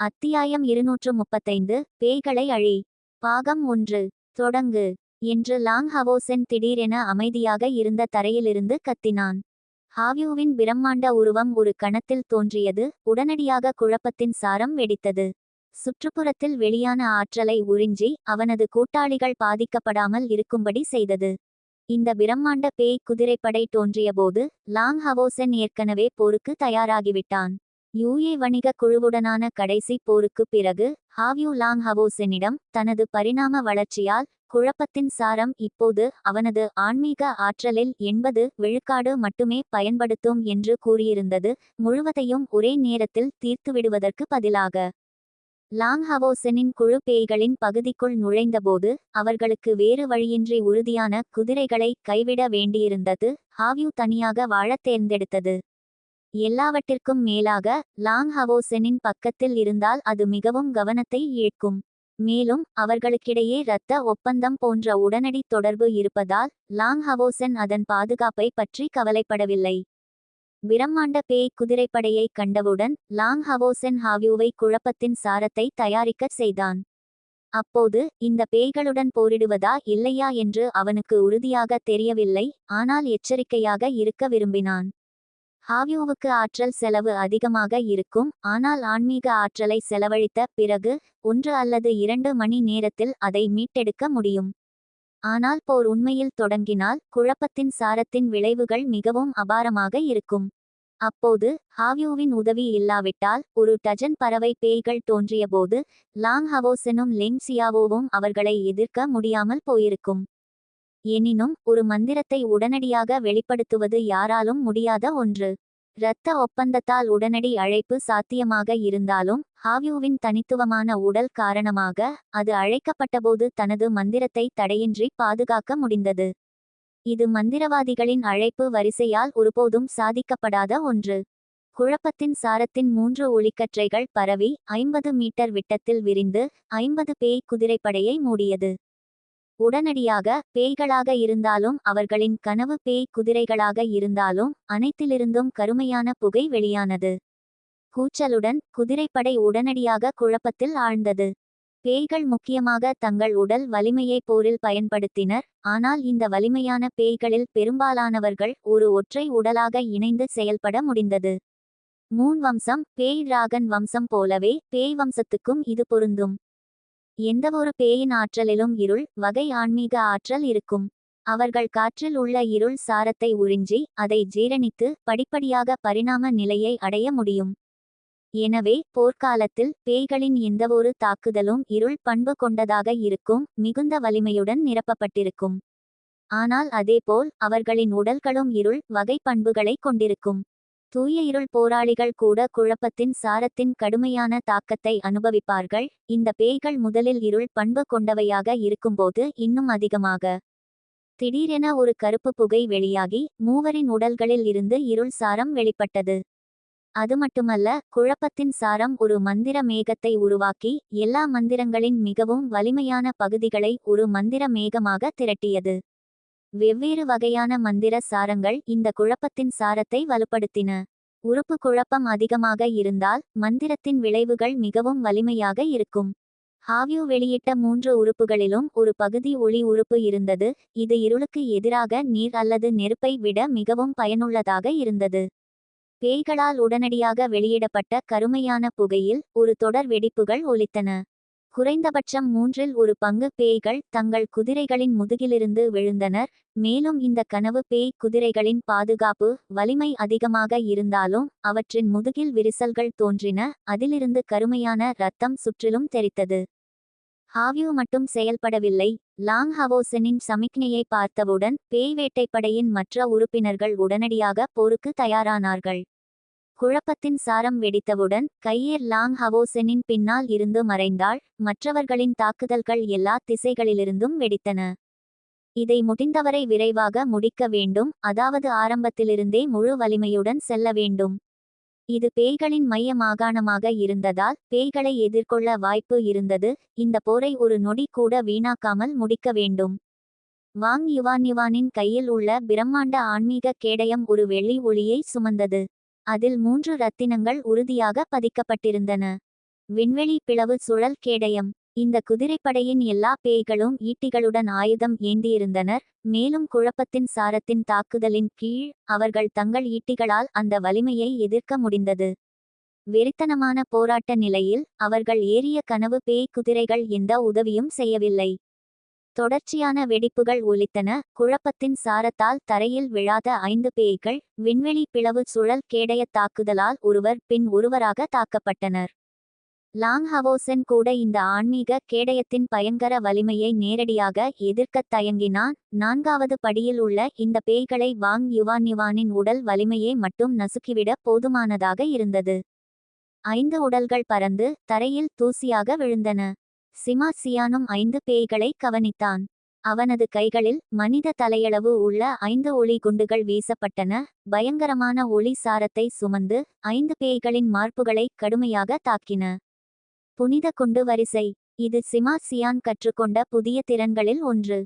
அத்தியாயம் இருநூற்று முப்பத்தைந்து பேய்களை அழி. பாகம் ஒன்று தொடங்கு என்று லாங் ஹவோசென் திடீரென அமைதியாக இருந்த தரையிலிருந்து கத்தினான். ஹாவ்யூவின் பிரம்மாண்ட உருவம் ஒரு கணத்தில் தோன்றியது உடனடியாக குழப்பத்தின் சாரம் வெடித்தது. சுற்றுப்புறத்தில் வெளியான ஆற்றலை உறிஞ்சி அவனது கூட்டாளிகள் பாதிக்கப்படாமல் இருக்கும்படி செய்தது. இந்த பிரம்மாண்ட பேய் குதிரைப்படை தோன்றியபோது லாங் ஹவோசென் ஏற்கனவே போருக்கு தயாராகிவிட்டான். யூஏ வணிக குழுவுடனான கடைசி போருக்குப் பிறகு ஹாவ்யூ லாங் ஹவோசெனிடம் தனது பரிணாம வளர்ச்சியால் குழப்பத்தின் சாரம் இப்போது அவனது ஆன்மீக ஆற்றலில் எண்பது விழுக்காடு மட்டுமே பயன்படுத்தும் என்று கூறியிருந்தது முழுவதையும் ஒரே நேரத்தில் தீர்த்துவிடுவதற்கு பதிலாக. லாங் ஹவோசனின் குழு பேய்களின் பகுதிக்குள் நுழைந்தபோது அவர்களுக்கு வேறு வழியின்றி உறுதியான குதிரைகளை கைவிட வேண்டியிருந்தது ஹாவ்யூ தனியாக வாழத் தேர்ந்தெடுத்தது. எல்லாவற்றிற்கும் மேலாக லாங் ஹவோசெனின் பக்கத்தில் இருந்தால் அது மிகவும் கவனத்தை ஈர்க்கும். மேலும் அவர்களுக்கிடையே இரத்த ஒப்பந்தம் போன்ற உடனடி தொடர்பு இருப்பதால் லாங் ஹவோசென் அதன் பாதுகாப்பை பற்றி கவலைப்படவில்லை. பிரம்மாண்ட பேய் குதிரைப்படையை கண்டவுடன் லாங் ஹவோசென் ஹாவியூவை குழப்பத்தின் சாரத்தை தயாரிக்கச் செய்தான். அப்போது இந்த பேய்களுடன் போரிடுவதா இல்லையா என்று அவனுக்கு உறுதியாக தெரியவில்லை ஆனால் எச்சரிக்கையாக இருக்க விரும்பினான். ஆவியோவுக்கு ஆற்றல் செலவு அதிகமாக இருக்கும் ஆனால் ஆன்மீக ஆற்றலை செலவழித்த பிறகு ஒன்று அல்லது இரண்டு மணி நேரத்தில் அதை மீட்டெடுக்க முடியும். ஆனால் போர் உண்மையில் தொடங்கினால் குழப்பத்தின் சாரத்தின் விளைவுகள் மிகவும் அபாரமாக இருக்கும். அப்போது ஹாவியோவின் உதவி இல்லாவிட்டால் ஒரு டஜன் பறவை பேய்கள் தோன்றியபோது லாங் ஹவோசெனும் லெங் சியாவோவும் அவர்களை எதிர்க்க முடியாமல் போயிருக்கும். எனினும் ஒரு மந்திரத்தை உடனடியாக வெளிப்படுத்துவது யாராலும் முடியாத ஒன்று. இரத்த ஒப்பந்தத்தால் உடனடி அழைப்பு சாத்தியமாக இருந்தாலும் ஹாவியூவின் தனித்துவமான உடல் காரணமாக அது அழைக்கப்பட்டபோது தனது மந்திரத்தை தடையின்றி பாதுகாக்க முடிந்தது. இது மந்திரவாதிகளின் அழைப்பு வரிசையால் ஒருபோதும் சாதிக்கப்படாத ஒன்று. குழப்பத்தின் சாரத்தின் மூன்று ஒளிக்கற்றைகள் பரவி ஐம்பது மீட்டர் விட்டத்தில் விரிந்து ஐம்பது பேய் குதிரைப்படையை மூடியது. உடனடியாக பேய்களாக இருந்தாலும் அவர்களின் கனவு பேய் குதிரைகளாக இருந்தாலும் அனைத்திலிருந்தும் கருமையான புகை வெளியானது. கூச்சலுடன் குதிரைப்படை உடனடியாக குழப்பத்தில் ஆழ்ந்தது. பேய்கள் முக்கியமாக தங்கள் உடல் வலிமையை போரில் பயன்படுத்தினர் ஆனால் இந்த வலிமையான பேய்களில் பெரும்பாலானவர்கள் ஒரு ஒற்றை உடலாக இணைந்து செயல்பட முடிந்தது. மூன் வம்சம் பேய் ராகன் வம்சம் போலவே பேய் வம்சத்துக்கும் இது பொருந்தும். எந்தவொரு பேயின் ஆற்றலிலும் இருள் வகை ஆன்மீக ஆற்றல் இருக்கும். அவர்கள் காற்றில் உள்ள இருள் சாரத்தை உறிஞ்சி அதை ஜீரணித்து படிப்படியாக பரிணாம நிலையை அடைய முடியும். எனவே போர்க்காலத்தில் பேய்களின் எந்தவொரு தாக்குதலும் இருள் பண்பு கொண்டதாக இருக்கும் மிகுந்த வலிமையுடன் நிரப்பப்பட்டிருக்கும். ஆனால் அதேபோல் அவர்களின் உடல்களும் இருள் வகை பண்புகளை கொண்டிருக்கும். தூய இருள் போராளிகள் கூட குழப்பத்தின் சாரத்தின் கடுமையான தாக்கத்தை அனுபவிப்பார்கள். இந்த பேய்கள் முதலில் இருள் பண்பு கொண்டவையாக இருக்கும்போது இன்னும் அதிகமாக திடீரென ஒரு கருப்பு புகை வெளியாகி மூவரின் உடல்களில் இருந்து இருள் சாரம் வெளிப்பட்டது. அது மட்டுமல்ல குழப்பத்தின் சாரம் ஒரு மந்திர மேகத்தை உருவாக்கி எல்லா மந்திரங்களின் மிகவும் வலிமையான பகுதிகளை ஒரு மந்திர மேகமாக திரட்டியது. வெவ்வேறு வகையான மந்திர சாரங்கள் இந்த குழப்பத்தின் சாரத்தை வலுப்படுத்தின. உறுப்பு குழப்பம் அதிகமாக இருந்தால் மந்திரத்தின் விளைவுகள் மிகவும் வலிமையாக இருக்கும். ஹாவியூ வெளியிட்ட மூன்று உறுப்புகளிலும் ஒரு பகுதி ஒளி உறுப்பு இருந்தது இது இருளுக்கு எதிராக நீர் அல்லது நெருப்பை விட மிகவும் பயனுள்ளதாக இருந்தது. பேய்களால் உடனடியாக வெளியிடப்பட்ட கருமையான புகையில் ஒரு தொடர் வெடிப்புகள் ஒலித்தன. குறைந்தபட்சம் மூன்றில் ஒரு பங்கு பேய்கள் தங்கள் குதிரைகளின் முதுகிலிருந்து விழுந்தனர். மேலும் இந்த கனவு பேய் குதிரைகளின் பாதுகாப்பு வலிமை அதிகமாக இருந்தாலும் அவற்றின் முதுகில் விரிசல்கள் தோன்றின. அதிலிருந்து கருமையான இரத்தம் சுற்றிலும் தெரித்தது ஹாவியூ மட்டும் செயல்படவில்லை. லாங் ஹவோசனின் சமிக்ஞையை பார்த்தவுடன் பேய் வேட்டைப்படையின் மற்ற உறுப்பினர்கள் உடனடியாக போருக்கு தயாரானார்கள். குழப்பத்தின் சாரம் வெடித்தவுடன் கையேர் லாங் ஹவோசெனின் பின்னால் இருந்து மறைந்தாள். மற்றவர்களின் தாக்குதல்கள் எல்லா திசைகளிலிருந்தும் வெடித்தன. இதை முடிந்தவரை விரைவாக முடிக்க வேண்டும். அதாவது ஆரம்பத்திலிருந்தே முழு வலிமையுடன் செல்ல வேண்டும். இது பேய்களின் மைய மாகாணமாக இருந்ததால் பேய்களை எதிர்கொள்ள வாய்ப்பு இருந்தது. இந்த போரை ஒரு நொடி கூட வீணாக்காமல் முடிக்க வேண்டும். வாங் யுவான் யுவானின் கையில் உள்ள பிரம்மாண்ட ஆன்மீக கேடயம் ஒரு வெள்ளி ஒளியை சுமந்தது. அதில் மூன்று ரத்தினங்கள் உறுதியாக பதிக்கப்பட்டிருந்தன. விண்வெளி பிளவு சுழல் கேடயம். இந்த குதிரைப்படையின் எல்லா பேய்களும் ஈட்டிகளுடன் ஆயுதம் ஏந்தியிருந்தனர். மேலும் குழப்பத்தின் சாரத்தின் தாக்குதலின் கீழ் அவர்கள் தங்கள் ஈட்டிகளால் அந்த வலிமையை எதிர்க்க முடிந்தது. வெறித்தனமான போராட்ட நிலையில் அவர்கள் ஏறிய கனவு பேய் குதிரைகள் எந்த உதவியும் செய்யவில்லை. தொடர்ச்சியான வெடிப்புகள் ஒலித்தன. குழப்பத்தின் சாரத்தால் தரையில் விழாத ஐந்து பேய்கள் விண்வெளி பிளவு சுழல் கேடய தாக்குதலால் ஒருவர் பின் ஒருவராக தாக்கப்பட்டனர். லாங் ஹவோசன் கூட இந்த ஆன்மீக கேடயத்தின் பயங்கர வலிமையை நேரடியாக எதிர்க்கத் தயங்கினான். நான்காவது படியில் உள்ள இந்த பேய்களை வாங் யுவான் யுவானின் உடல் வலிமையை மட்டும் நசுக்கிவிட போதுமானதாக இருந்தது. ஐந்து உடல்கள் பறந்து தரையில் தூசியாக விழுந்தன. சிமா சியானும் ஐந்து பேய்களை கவனித்தான். அவனது கைகளில் மனித தலையளவு உள்ள ஐந்து ஒளி குண்டுகள் வீசப்பட்டன. பயங்கரமான ஒளி சாரத்தை சுமந்து ஐந்து பேய்களின் மார்புகளை கடுமையாக தாக்கின. புனித குண்டு வரிசை. இது சிமா சியான் கற்றுக்கொண்ட புதிய திறன்களில் ஒன்று.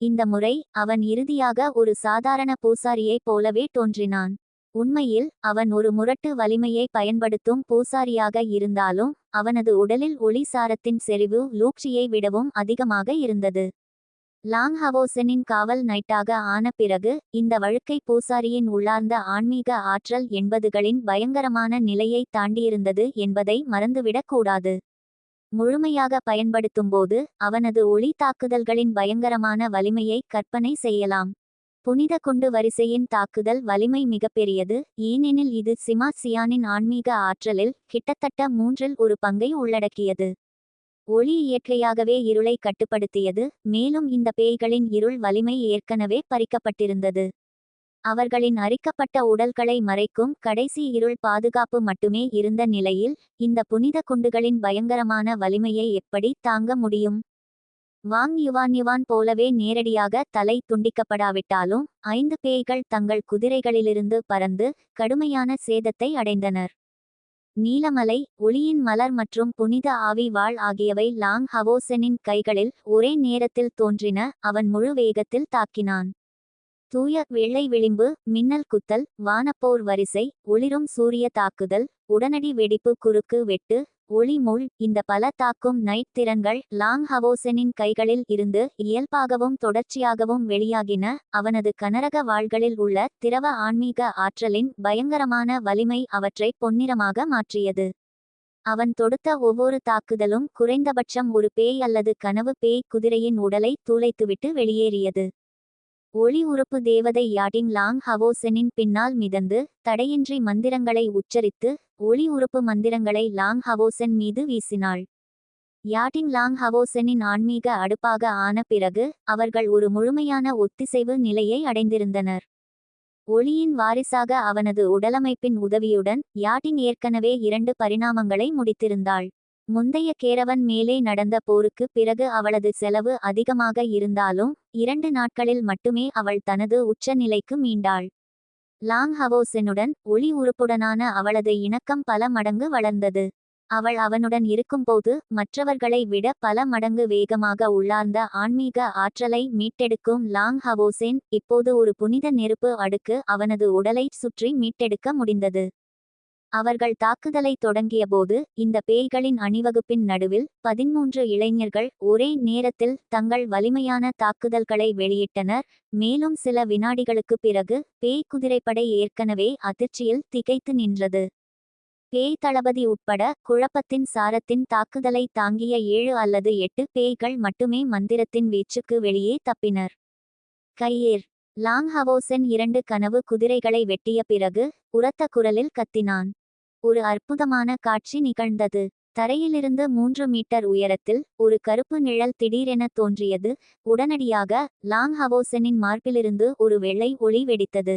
இந்த முறை அவன் இறுதியாக ஒரு சாதாரண பூசாரியைப் போலவே தோன்றினான். உண்மையில் அவன் ஒரு முரட்டு வலிமையை பயன்படுத்தும் பூசாரியாக இருந்தாலும் அவனது உடலில் ஒளி சாரத்தின் செறிவு லூக்ஷியை விடவும் அதிகமாக இருந்தது. லாங் ஹவோசனின் காவல் நைட்டாக ஆன பிறகு இந்த வழுக்கை பூசாரியின் உள்ளார்ந்த ஆன்மீக ஆற்றல் என்பதுகளின் பயங்கரமான நிலையை தாண்டியிருந்தது என்பதை மறந்துவிடக் கூடாது. முழுமையாக பயன்படுத்தும்போது அவனது ஒளி தாக்குதல்களின் பயங்கரமான வலிமையை கற்பனை செய்யலாம். புனித குண்டு வரிசையின் தாக்குதல் வலிமை மிகப்பெரியது. ஏனெனில் இது சிமா சியானின் ஆன்மீக ஆற்றலில் கிட்டத்தட்ட மூன்றில் ஒரு பங்கை உள்ளடக்கியது. ஒளி இயற்கையாகவே இருளை கட்டுப்படுத்தியது. மேலும் இந்த பேய்களின் இருள் வலிமை ஏற்கனவே பறிக்கப்பட்டிருந்தது. அவர்களின் அரிக்கப்பட்ட உடல்களை மறைக்கும் கடைசி இருள் பாதுகாப்பு மட்டுமே இருந்த நிலையில் இந்த புனித குண்டுகளின் பயங்கரமான வலிமையை எப்படி தாங்க முடியும்? வாங் யுவான் யுவான் போலவே நேரடியாக தலை துண்டிக்கப்படாவிட்டாலும் ஐந்து பேய்கள் தங்கள் குதிரைகளிலிருந்து பறந்து கடுமையான சேதத்தை அடைந்தனர். நீலமலை ஒளியின் மலர் மற்றும் புனித ஆவி வாழ் ஆகியவை லாங் ஹவோசெனின் கைகளில் ஒரே நேரத்தில் தோன்றின அவன் முழு வேகத்தில் தாக்கினான். தூய வெள்ளை விளிம்பு மின்னல் குத்தல் வானப்போர் வரிசை ஒளிரும் சூரிய தாக்குதல் உடனடி வெடிப்பு குறுக்கு வெட்டு ஒளி முள் இந்த பல தாக்கும் நைட் திறன்கள் லாங் ஹவோசனின் கைகளில் இருந்து இயல்பாகவும் தொடர்ச்சியாகவும் வெளியாகின. அவனது கனரக வாள்களில் உள்ள திரவ ஆன்மீக ஆற்றலின் பயங்கரமான வலிமை அவற்றை பொன்னிறமாக மாற்றியது. அவன் தொடுத்த ஒவ்வொரு தாக்குதலும் குறைந்தபட்சம் ஒரு பேய் அல்லது கனவு பேய் குதிரையின் உடலை தூளைத்துவிட்டு வெளியேறியது. ஒளி உறுப்பு தேவதை யாட்டிங் லாங் ஹவோசெனின் பின்னால் மிதந்து தடையின்றி மந்திரங்களை உச்சரித்து ஒளி உறுப்பு மந்திரங்களை லாங் ஹவோசென் மீது வீசினாள். யாட்டிங் லாங் ஹவோசெனின் ஆன்மீக அடுப்பாக ஆன பிறகு அவர்கள் ஒரு முழுமையான ஒத்திசைவு நிலையை அடைந்திருந்தனர். ஒளியின் வாரிசாக அவனது உடலமைப்பின் உதவியுடன் யாட்டிங் ஏற்கனவே இரண்டு பரிணாமங்களை முடித்திருந்தாள். முந்தைய கேரவன் மேலே நடந்த போருக்கு பிறகு அவளது செலவு அதிகமாக இருந்தாலும் இரண்டு நாட்களில் மட்டுமே அவள் தனது உச்ச நிலைக்கு மீண்டாள். லாங் ஹவோசெனுடன் ஒளி உறுப்புடனான அவளது இணக்கம் பல மடங்கு வளர்ந்தது. அவள் அவனுடன் இருக்கும்போது மற்றவர்களை விட பல மடங்கு வேகமாக உள்ளார்ந்த ஆன்மீக ஆற்றலை மீட்டெடுக்கும் லாங் ஹவோசேன் இப்போது ஒரு புனித நெருப்பு அடுக்கு அவனது உடலை சுற்றி மீட்டெடுக்க முடிந்தது. அவர்கள் தாக்குதலை தொடங்கியபோது இந்த பேய்களின் அணிவகுப்பின் நடுவில் பதிமூன்று இளைஞர்கள் ஒரே நேரத்தில் தங்கள் வலிமையான தாக்குதல்களை வெளியிட்டனர். மேலும் சில வினாடிகளுக்கு பிறகு பேய் குதிரைப்படை ஏற்கனவே அதிர்ச்சியில் திகைத்து நின்றது. பேய் தளபதி உட்பட குழப்பத்தின் சாரத்தின் தாக்குதலை தாங்கிய ஏழு அல்லது எட்டு பேய்கள் மட்டுமே மந்திரத்தின் வீச்சுக்கு வெளியே தப்பினர். கையேர். லாங் ஹவோசன் இரண்டு கனவு குதிரைகளை வெட்டிய பிறகு உரத்த குரலில் கத்தினான். ஒரு அற்புதமான காட்சி நிகழ்ந்தது. தரையிலிருந்து மூன்று மீட்டர் உயரத்தில் ஒரு கருப்பு நிழல் திடீரென தோன்றியது. உடனடியாக லாங் ஹவோசனின் மார்பிலிருந்து ஒரு வெள்ளை ஒளி வெடித்தது.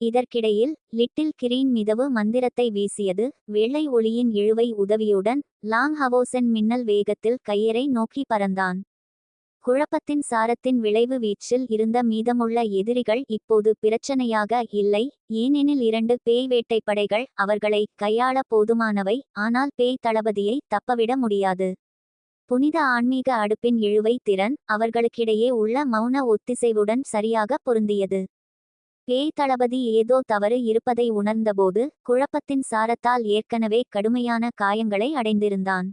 இதற்கிடையில் லிட்டில் கிரீன் மிதவு மந்திரத்தை வீசியது. வெள்ளை ஒளியின் இழுவை உதவியுடன் லாங் ஹவோசன் மின்னல் வேகத்தில் கையரை நோக்கி பறந்தான். குழப்பத்தின் சாரத்தின் விளைவு வீச்சில் இருந்த மீதமுள்ள எதிரிகள் இப்போது பிரச்சனையாக இல்லை. ஏனெனில் இரண்டு பேய் வேட்டைப்படைகள் அவர்களை கையாள போதுமானவை ஆனால் பேய் தளபதியை தப்பவிட முடியாது. புனித ஆன்மீக அடுப்பின் இழுவை திறன் அவர்களுக்கிடையே உள்ள மௌன ஒத்திசைவுடன் சரியாக பொருந்தியது. பேய் தளபதி ஏதோ தவறு இருப்பதை உணர்ந்தபோது குழப்பத்தின் சாரத்தால் ஏற்கனவே கடுமையான காயங்களை அடைந்திருந்தான்.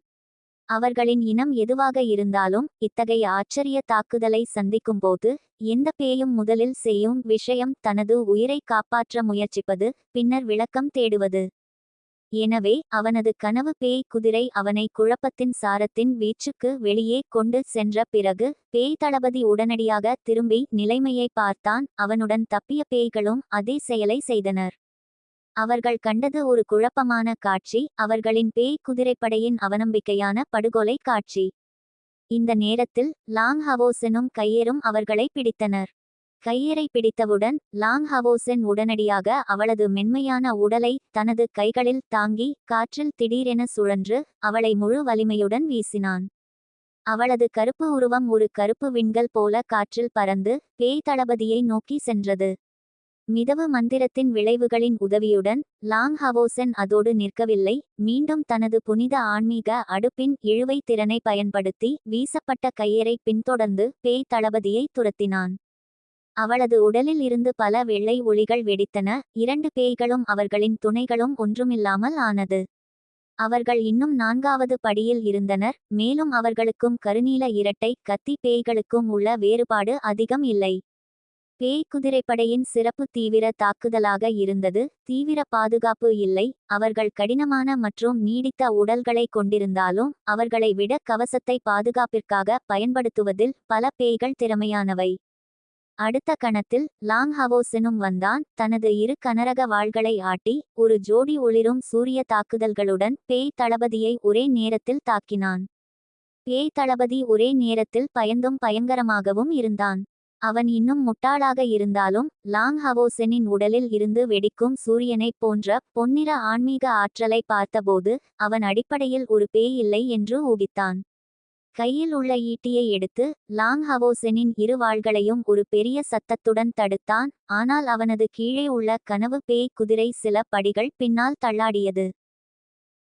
அவர்களின் இனம் எதுவாக இருந்தாலும் இத்தகைய ஆச்சரிய தாக்குதலை சந்திக்கும்போது எந்த பேயும் முதலில் செய்யும் விஷயம் தனது உயிரை காப்பாற்ற முயற்சிப்பது பின்னர் விளக்கம் தேடுவது. எனவே அவனது கனவு பேய் குதிரை அவனை குழப்பத்தின் சாரத்தின் வீச்சுக்கு வெளியே கொண்டு சென்ற பிறகு பேய் தளபதி உடனடியாக திரும்பி நிலைமையை பார்த்தான் அவனுடன் தப்பிய பேய்களும் அதே செயலை செய்தனர். அவர்கள் கண்டது ஒரு குழப்பமான காட்சி அவர்களின் பேய் குதிரைப்படையின் அவநம்பிக்கையான படுகொலை காட்சி. இந்த நேரத்தில் லாங் ஹவோசெனும் கையேறும் அவர்களை பிடித்தனர். கையேறை பிடித்தவுடன் லாங் ஹவோசென் உடனடியாக அவளது மென்மையான உடலை தனது கைகளில் தாங்கி காற்றில் திடீரென சுழன்று அவளை முழு வலிமையுடன் வீசினான். அவளது கருப்பு உருவம் ஒரு கருப்பு விண்கள் போல காற்றில் பறந்து பேய் தளபதியை நோக்கி சென்றது. மிதவு மந்திரத்தின் விளைவுகளின் உதவியுடன் லாங் ஹவோசென் அதோடு நிற்கவில்லை. மீண்டும் தனது புனித ஆன்மீக அடுப்பின் இழுவை திறனை பயன்படுத்தி வீசப்பட்ட கையரை பின்தொடர்ந்து பேய் தளபதியை துரத்தினான். அவளது உடலில் இருந்து பல வெள்ளை ஒளிகள் வெடித்தன. இரண்டு பேய்களும் அவர்களின் துணைகளும் ஒன்றுமில்லாமல் ஆனது. அவர்கள் இன்னும் நான்காவது படியில் இருந்தனர். மேலும் அவர்களுக்கும் கருநீல இரட்டை கத்தி பேய்களுக்கும் உள்ள வேறுபாடு அதிகம் இல்லை. பேய் குதிரைப்படையின் சிறப்பு தீவிர தாக்குதலாக இருந்தது. தீவிர பாதுகாப்பு இல்லை. அவர்கள் கடினமான மற்றும் நீடித்த உடல்களை கொண்டிருந்தாலும் அவர்களை விட கவசத்தை பாதுகாப்பிற்காக பயன்படுத்துவதில் பல பேய்கள் திறமையானவை. அடுத்த கணத்தில் லாங் ஹவோசெனும் வந்தான். தனது இரு கனரக வாள்களை ஆட்டி ஒரு ஜோடி ஒளிரும் சூரிய தாக்குதல்களுடன் பேய் தளபதியை ஒரே நேரத்தில் தாக்கினான். பேய் தளபதி ஒரே நேரத்தில் பயந்தும் பயங்கரமாகவும் இருந்தான். அவன் இன்னும் முட்டாளாக இருந்தாலும் லாங் ஹவோசெனின் உடலில் இருந்து வெடிக்கும் சூரியனைப் போன்ற பொன்னிற ஆன்மீக ஆற்றலை பார்த்தபோது அவன் அடிப்படையில் ஒரு பேய் இல்லை என்று ஊகித்தான். கையில் உள்ள ஈட்டியை எடுத்து லாங் ஹவோசெனின் இரு வாள்களையும் ஒரு பெரிய சத்தத்துடன் தடுத்தான் ஆனால் அவனது கீழே உள்ள கனவு பேய் குதிரை சில படிகள் பின்னால் தள்ளாடியது.